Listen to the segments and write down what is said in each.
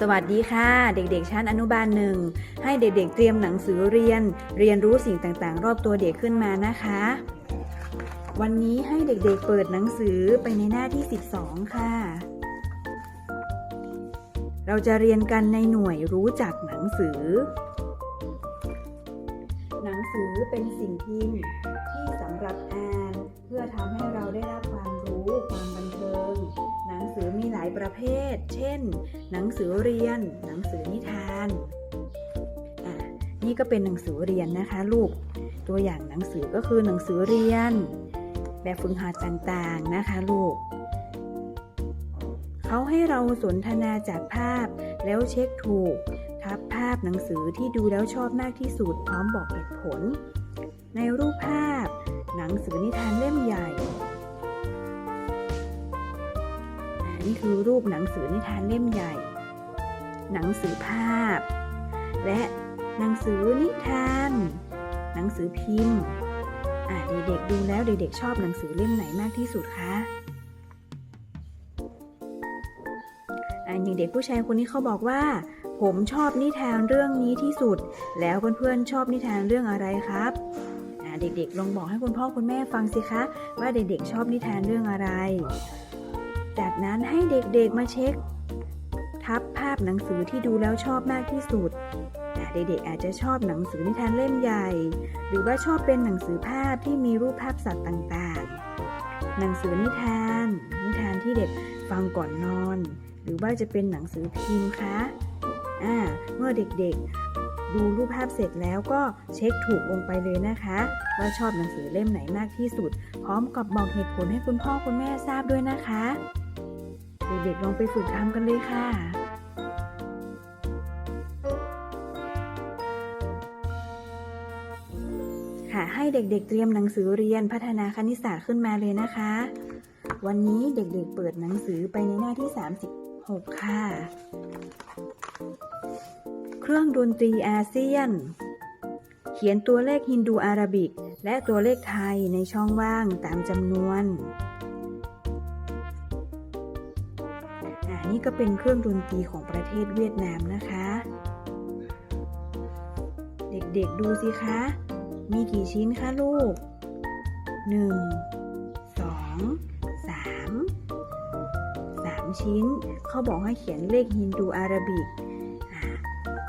สวัสดีค่ะ เด็กๆ ชั้นอนุบาลหนึ่ง ให้เด็กๆ เตรียมหนังสือเรียน เรียนรู้สิ่งต่างๆ รอบตัวเด็กขึ้นมานะคะ วันนี้ให้เด็กๆ เปิดหนังสือไปในหน้าที่ 12 ค่ะ เราจะเรียนกันในหน่วยรู้จักหนังสือ หนังสือเป็นสิ่งพิมพ์ เภท เช่น หนังสือเรียน หนังสือนิทานอะนี่ก็เป็นหนังสือเรียนนะคะลูก ตัวอย่างหนังสือก็คือหนังสือเรียน แบบฝึกหัดต่างๆนะคะลูก เขาให้เราสนทนาจากภาพแล้วเช็คถูกทับภาพหนังสือที่ดูแล้วชอบมากที่สุดพร้อมบอกเหตุผล ในรูปภาพ หนังสือนิทานเล่มใหญ่ นี่คือรูปหนังสือนิทานเล่มใหญ่ หนังสือภาพ และหนังสือนิทาน หนังสือพิมพ์อ่าเด็กๆดูแล้วเด็กๆชอบหนังสือเล่มไหนมากที่สุดคะอ่าอย่างเด็กผู้ชายคนนี้เขาบอกว่า ผมชอบนิทานเรื่องนี้ที่สุด แล้วเพื่อนๆชอบนิทานเรื่องอะไรครับเด็กๆ ลองบอกให้คุณพ่อคุณแม่ฟังสิคะ ว่าเด็กๆชอบนิทานเรื่องอะไร จากนั้นให้เด็กๆมาเช็ค ทับภาพหนังสือที่ดูแล้วชอบมากที่สุดอ่เด็กๆอาจจะชอบหนังสือนิทานเล่มใหญ่ หรือว่าชอบเป็นหนังสือภาพที่มีรูปภาพสัตว์ต่างๆ หนังสือนิทาน นิทานที่เด็กฟังก่อนนอน หรือว่าจะเป็นหนังสือพิมพ์คะอ่าเมื่อเด็กๆ ดูรูปภาพเสร็จแล้วก็เช็คถูกลงไปเลยนะคะ ว่าชอบหนังสือเล่มไหนมากที่สุด พร้อมกับบอกเหตุผลให้คุณพ่อคุณแม่ทราบด้วยนะคะ เด็กๆลองไปฝึกทำกันเลยค่ะค่ะให้เด็กๆ เตรียมหนังสือเรียนพัฒนาคณิตศาสตร์ขึ้นมาเลยนะคะ วันนี้เด็กๆ เปิดหนังสือไปในหน้าที่ 36 ค่ะ เครื่องดนตรีอาเซียน เขียนตัวเลขฮินดูอาราบิก และตัวเลขไทยในช่องว่างตามจำนวน อ่านี่ก็เป็นเครื่องดนตรีของประเทศเวียดนามนะคะ เด็กๆดูสิคะ มีกี่ชิ้นคะลูก 1 2 3 3 ชิ้น เขาบอกให้เขียนเลขฮินดูอาราบิก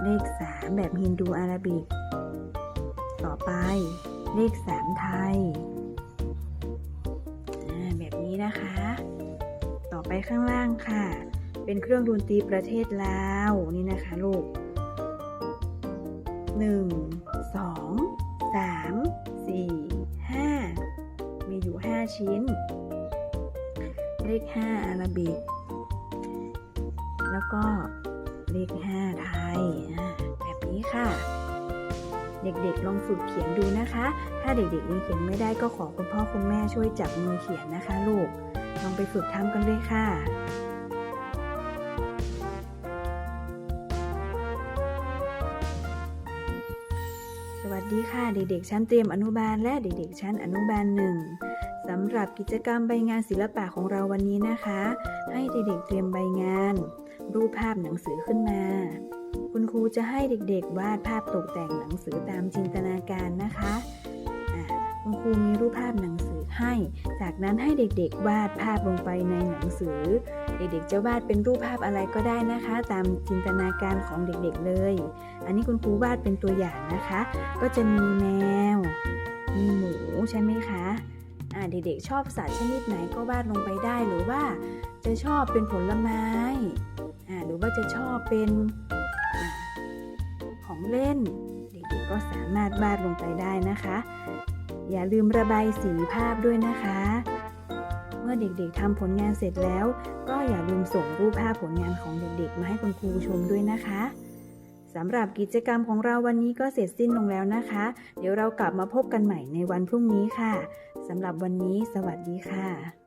เลข 3 แบบฮินดูอาราบิก ต่อไปเลข 3 ไทยแบบนี้นะคะ ต่อไปข้างล่างค่ะ เป็นเครื่องดนตรีประเทศลาวนี่นะคะลูก 1 2 3 4 5 มีอยู่ 5 ชิ้น เลข 5 อาราบิก แล้วก็เลข 5 ไทย แบบนี้ค่ะ เด็กๆลองฝึกเขียนดูนะคะ ถ้าเด็กๆยังเขียนไม่ได้ก็ขอคุณพ่อคุณแม่ช่วยจับมือเขียนนะคะลูก ลองไปฝึกทำกันเลยค่ะ สดีค่ะเด็กๆ ชั้นเตรียมอนุบาลและเด็กๆ ชั้นอนุบาลหนึ่งสำหรับกิจกรรมใบงานศิลปะของเราวันนี้นะคะ ให้เด็กๆเตรียมใบงาน รูปภาพหนังสือขึ้นมา คุณครูจะให้เด็กๆ วาดภาพตกแต่งหนังสือตามจินตนาการนะคะ คุณครูมีรูปภาพหนังสือให้ จากนั้นให้เด็กๆ วาดภาพลงไปในหนังสือ เด็กๆ จะวาดเป็นรูปภาพอะไรก็ได้นะคะ ตามจินตนาการของเด็กๆเลย อันนี้คุณครูวาดเป็นตัวอย่างนะคะ ก็จะมีแมว มีหมูใช่ไหมคะเด็กๆ ชอบสัตว์ชนิดไหนก็วาดลงไปได้ หรือว่าจะชอบเป็นผลไม้หรือว่าจะชอบเป็นอของเล่น ก็สามารถวาดลงไปได้นะคะ อย่าลืมระบายสีภาพด้วยนะคะ เมื่อเด็กๆทำผลงานเสร็จแล้ว ก็อย่าลืมส่งรูปภาพผลงานของเด็กๆ มาให้คุณครูชมด้วยนะคะสำหรับกิจกรรมของเราวันนี้ก็เสร็จสิ้นลงแล้วนะคะ เดี๋ยวเรากลับมาพบกันใหม่ในวันพรุ่งนี้ค่ะสำหรับวันนี้ สวัสดีค่ะ